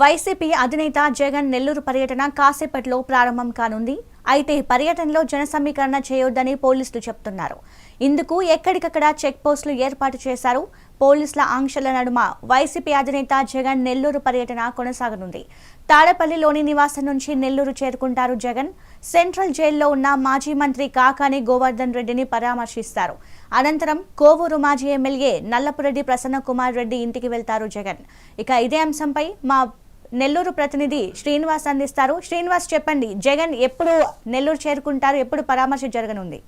YCP అధినేత జగన్ నెల్లూరు పర్యటన కాసేపట్లో ప్రారంభం కానుంది. అయితే పర్యటనలో జన సమీకరణ చేయొద్దని పోలీసులు చెప్తున్నారు. ఇందుకు ఎక్కడికక్కడ చెక్ పోస్టులు ఏర్పాటు చేశారు. పోలీసుల ఆంక్షల నడుమ వైసీపీ అధినేత జగన్ నెల్లూరు పర్యటన కొనసాగనుంది. తాడపల్లిలోని నివాసం నుంచి నెల్లూరు చేరుకుంటారు జగన్. సెంట్రల్ జైల్లో ఉన్న మాజీ మంత్రి కాకాని గోవర్ధన్ రెడ్డిని పరామర్శిస్తారు. అనంతరం కోవూరు మాజీ ఎమ్మెల్యే నల్లపురెడ్డి ప్రసన్న కుమార్ రెడ్డి ఇంటికి వెళ్తారు జగన్. ఇక ఇదే అంశంపై మా నెల్లూరు ప్రతినిధి శ్రీనివాస్ అందిస్తారు. శ్రీనివాస్ చెప్పండి జగన్ ఎప్పుడు నెల్లూరు చేరుకుంటారు? ఎప్పుడు పరామర్శ జరగనుంది?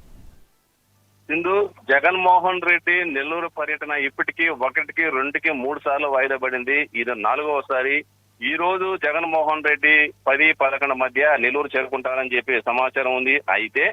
సింధు జగన్మోహన్ రెడ్డి నెల్లూరు పర్యటన ఇప్పటికీ ఒకటికి రెండుకి మూడు సార్లు వాయిదా పడింది. ఇది నాలుగవసారి. ఈ రోజు జగన్మోహన్ రెడ్డి పది పదకొండు మధ్య నెల్లూరు చేరుకుంటారని చెప్పి సమాచారం ఉంది. అయితే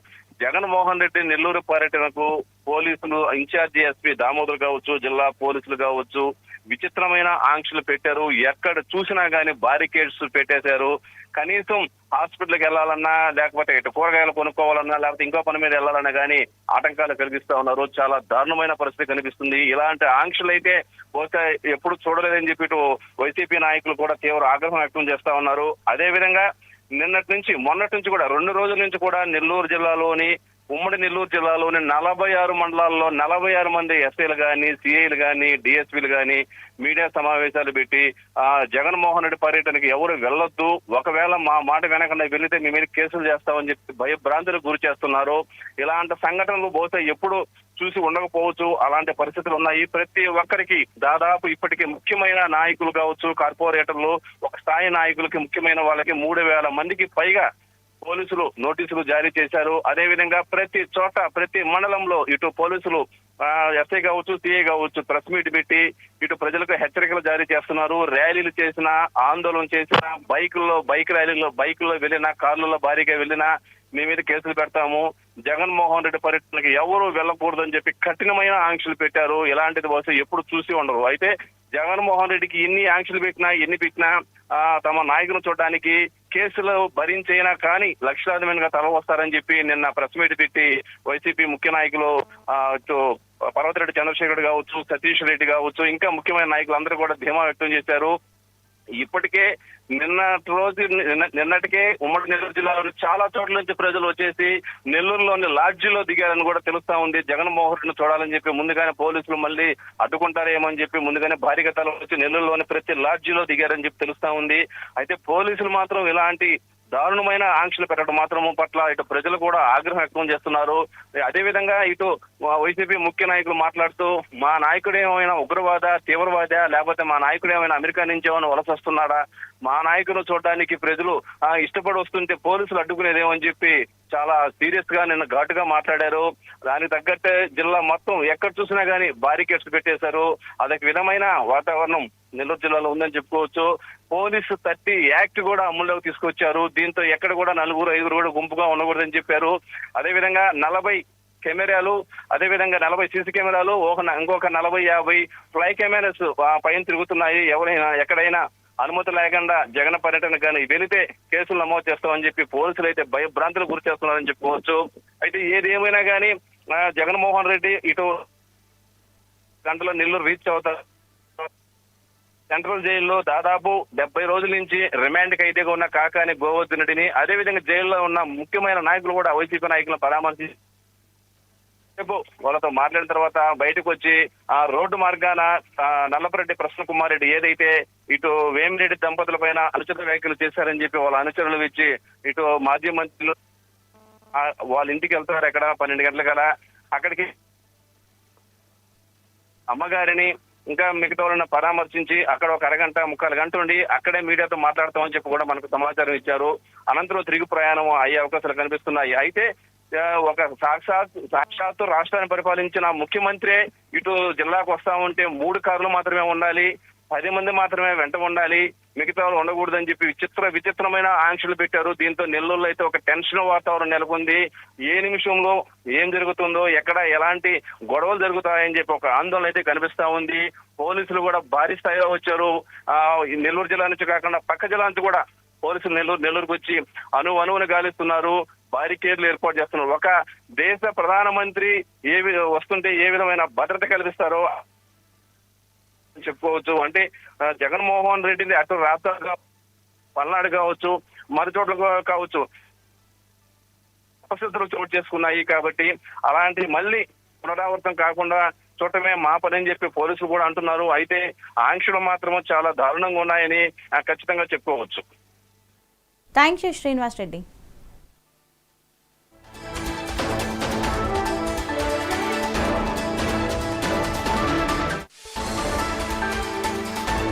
జగన్మోహన్ రెడ్డి నెల్లూరు పర్యటనకు పోలీసులు ఇన్ఛార్జి ఎస్పీ దామోదర్ కావచ్చు జిల్లా పోలీసులు కావచ్చు విచిత్రమైన ఆంక్షలు పెట్టారు. ఎక్కడ చూసినా గానీ బారికేడ్స్ పెట్టేశారు. కనీసం హాస్పిటల్కి వెళ్ళాలన్నా లేకపోతే ఇటు కూరగాయలు కొనుక్కోవాలన్నా లేకపోతే ఇంకో పని మీద వెళ్ళాలన్నా కానీ ఆటంకాలు కలిగిస్తా ఉన్నారు. చాలా దారుణమైన పరిస్థితి కనిపిస్తుంది. ఇలాంటి ఆంక్షలు అయితే బహుశా ఎప్పుడు చూడలేదని చెప్పి ఇటు వైసీపీ నాయకులు కూడా తీవ్ర ఆగ్రహం వ్యక్తం చేస్తా ఉన్నారు. అదే విధంగా నిన్నటి నుంచి మొన్నటి నుంచి కూడా రెండు రోజుల నుంచి కూడా నెల్లూరు జిల్లాలోని ఉమ్మడి నెల్లూరు జిల్లాలోని నలభై ఆరు మండలాల్లో నలభై ఆరు మంది ఎస్ఐలు కానీ సిఐలు కానీ డిఎస్పీలు కానీ మీడియా సమావేశాలు పెట్టి ఆ జగన్మోహన్ రెడ్డి పర్యటనకి ఎవరు వెళ్ళొద్దు. ఒకవేళ మా మాట వెనకుండా వెళితే మీ మీద కేసులు చేస్తామని చెప్పి భయభ్రాంతులకు గురి చేస్తున్నారు. ఇలాంటి సంఘటనలు బహుశా ఎప్పుడు చూసి ఉండకపోవచ్చు. అలాంటి పరిస్థితులు ఉన్నాయి. ప్రతి ఒక్కరికి దాదాపు ఇప్పటికి ముఖ్యమైన నాయకులు కావచ్చు కార్పొరేటర్లు ఒక స్థాయి నాయకులకి ముఖ్యమైన వాళ్ళకి మూడు వేల మందికి పైగా పోలీసులు నోటీసులు జారీ చేశారు. అదే విధంగా ప్రతి చోట ప్రతి మండలంలో ఇటు పోలీసులు ఎస్ఐ కావచ్చు సిఐ కావచ్చు ప్రెస్ మీట్ పెట్టి ఇటు ప్రజలకు హెచ్చరికలు జారీ చేస్తున్నారు. ర్యాలీలు చేసిన ఆందోళన చేసిన బైకుల్లో బైక్ ర్యాలీలో బైకుల్లో వెళ్ళినా కార్లలో భారీగా వెళ్ళినా మీ మీద కేసులు పెడతాము. జగన్మోహన్ రెడ్డి పర్యటనకి ఎవరు వెళ్ళకూడదని చెప్పి కఠినమైన ఆంక్షలు పెట్టారు. ఇలాంటిది బహుశా ఎప్పుడు చూసి ఉండరు. అయితే జగన్మోహన్ రెడ్డికి ఎన్ని ఆంక్షలు పెట్టినా ఎన్ని పెట్టినా తమ నాయకులను చూడడానికి కేసులు భరించైనా కానీ లక్షలాది మందిగా తల వస్తారని చెప్పి నిన్న ప్రెస్ మీట్ పెట్టి వైసీపీ ముఖ్య నాయకులు ఆ, ఇటు పర్వతిరెడ్డి చంద్రశేఖర్ కావచ్చు సతీష్ రెడ్డి కావచ్చు ఇంకా ముఖ్యమైన నాయకులు అందరూ కూడా ధీమా వ్యక్తం చేశారు. ఇప్పటికే నిన్నటి రోజు నిన్నటికే ఉమ్మడి నెల్లూరు జిల్లాలోని చాలా చోట్ల నుంచి ప్రజలు వచ్చేసి నెల్లూరులోని లాడ్జిలో దిగారని కూడా తెలుస్తా ఉంది. జగన్మోహన్ చూడాలని చెప్పి ముందుగానే పోలీసులు మళ్ళీ అడ్డుకుంటారేమో అని చెప్పి ముందుగానే భారీగా తల వచ్చి నెల్లూరులోని ప్రతి లాడ్జిలో దిగారని చెప్పి తెలుస్తా ఉంది. అయితే పోలీసులు మాత్రం ఇలాంటి దారుణమైన ఆంక్షలు పెట్టడం మాత్రం పట్ల ఇటు ప్రజలు కూడా ఆగ్రహం వ్యక్తం చేస్తున్నారు. అదే విధంగా ఇటు వైసీపీ ముఖ్య నాయకులు మాట్లాడుతూ మా నాయకుడు ఏమైనా ఉగ్రవాద తీవ్రవాద లేకపోతే మా నాయకుడు ఏమైనా అమెరికా నుంచి ఏమైనా వలస వస్తున్నాడా? మా నాయకుడు చూడడానికి ప్రజలు ఇష్టపడి వస్తుంటే పోలీసులు అడ్డుకునేదేమని చెప్పి చాలా సీరియస్గా నిన్న ఘాటుగా మాట్లాడారు. దానికి తగ్గట్టే జిల్లా మొత్తం ఎక్కడ చూసినా గానీ బారికేడ్స్ పెట్టేశారు. అదొక విధమైన వాతావరణం నెల్లూరు జిల్లాలో ఉందని చెప్పుకోవచ్చు. పోలీసు థర్టీ యాక్ట్ కూడా అమల్లోకి తీసుకొచ్చారు. దీంతో ఎక్కడ కూడా నలుగురు ఐదుగురు కూడా గుంపుగా ఉండకూడదని చెప్పారు. అదే విధంగా నలభై కెమెరాలు అదే విధంగా నలభై సీసీ కెమెరాలు ఒక ఇంకొక నలభై యాభై ఫ్లై కెమెరాస్ పైన తిరుగుతున్నాయి. ఎవరైనా ఎక్కడైనా అనుమతి లేకుండా జగన్ పర్యటన కానీ వెళితే కేసులు నమోదు చేస్తామని చెప్పి పోలీసులు అయితే భయభ్రాంతులు గురి చేస్తున్నారని చెప్పుకోవచ్చు. అయితే ఏది ఏమైనా కానీ జగన్మోహన్ రెడ్డి ఇటు గంటలో నెల్లూరు రీచ్ అవుతారు సెంట్రల్ జైల్లో దాదాపు డెబ్బై రోజుల నుంచి రిమాండ్ ఖైదీగా ఉన్న కాకాని గోవర్ధనుడిని అదే విధంగా జైల్లో ఉన్న ముఖ్యమైన నాయకులు కూడా వైసీపీ నాయకులను పరామర్శించి సేపు వాళ్ళతో మాట్లాడిన తర్వాత బయటకు వచ్చి ఆ రోడ్డు మార్గాన నల్లపరెడ్డి ప్రసన్న కుమార్ రెడ్డి ఏదైతే ఇటు వేమిరెడ్డి దంపతుల పైన అనుచిత వ్యాఖ్యలు చేశారని చెప్పి వాళ్ళ అనుచరులు ఇచ్చి ఇటు మాజీ మంత్రులు వాళ్ళ ఇంటికి వెళ్తారు ఎక్కడ పన్నెండు గంటల కల. అక్కడికి అమ్మగారిని ఇంకా మిగతా వాళ్ళని పరామర్శించి అక్కడ ఒక అరగంట ముక్కాలు గంట ఉండి అక్కడే మీడియాతో మాట్లాడతామని చెప్పి కూడా మనకు సమాచారం ఇచ్చారు. అనంతరం తిరిగి ప్రయాణం అయ్యే అవకాశాలు కనిపిస్తున్నాయి. అయితే ఒక సాక్షాత్ సాక్షాత్తు రాష్ట్రాన్ని పరిపాలించిన ముఖ్యమంత్రి ఇటు జిల్లాకు వస్తా ఉంటే మూడు కార్లు మాత్రమే ఉండాలి పది మంది మాత్రమే వెంట ఉండాలి మిగతా వాళ్ళు ఉండకూడదని చెప్పి విచిత్ర విచిత్రమైన ఆంక్షలు పెట్టారు. దీంతో నెల్లూరులో అయితే ఒక టెన్షన్ వాతావరణం నెలకొంది. ఏ నిమిషంలో ఏం జరుగుతుందో ఎక్కడ ఎలాంటి గొడవలు జరుగుతాయని చెప్పి ఒక ఆందోళన అయితే కనిపిస్తా ఉంది. పోలీసులు కూడా భారీ స్థాయిలో వచ్చారు. ఆ నెల్లూరు జిల్లా నుంచి కాకుండా పక్క జిల్లా నుంచి కూడా పోలీసులు నెల్లూరు నెల్లూరుకు వచ్చి అణు అణువును గాలిస్తున్నారు. బారికేడ్లు ఏర్పాటు చేస్తున్నారు. ఒక దేశ ప్రధానమంత్రి ఏ వస్తుంటే ఏ విధమైన భద్రత కల్పిస్తారో చెప్పుకోవచ్చు. అంటే జగన్మోహన్ రెడ్డిని అటు రాష్ట్ర పల్నాడు కావచ్చు మరి చోట్ల కావచ్చు పరిస్థితులు చోటు చేసుకున్నాయి కాబట్టి అలాంటి మళ్ళీ పునరావృతం కాకుండా చూడటమే మా పని అని చెప్పి పోలీసులు కూడా అంటున్నారు. అయితే ఆంక్షలు మాత్రం చాలా దారుణంగా ఉన్నాయని ఖచ్చితంగా చెప్పుకోవచ్చు. Thank you Srinivas Reddy.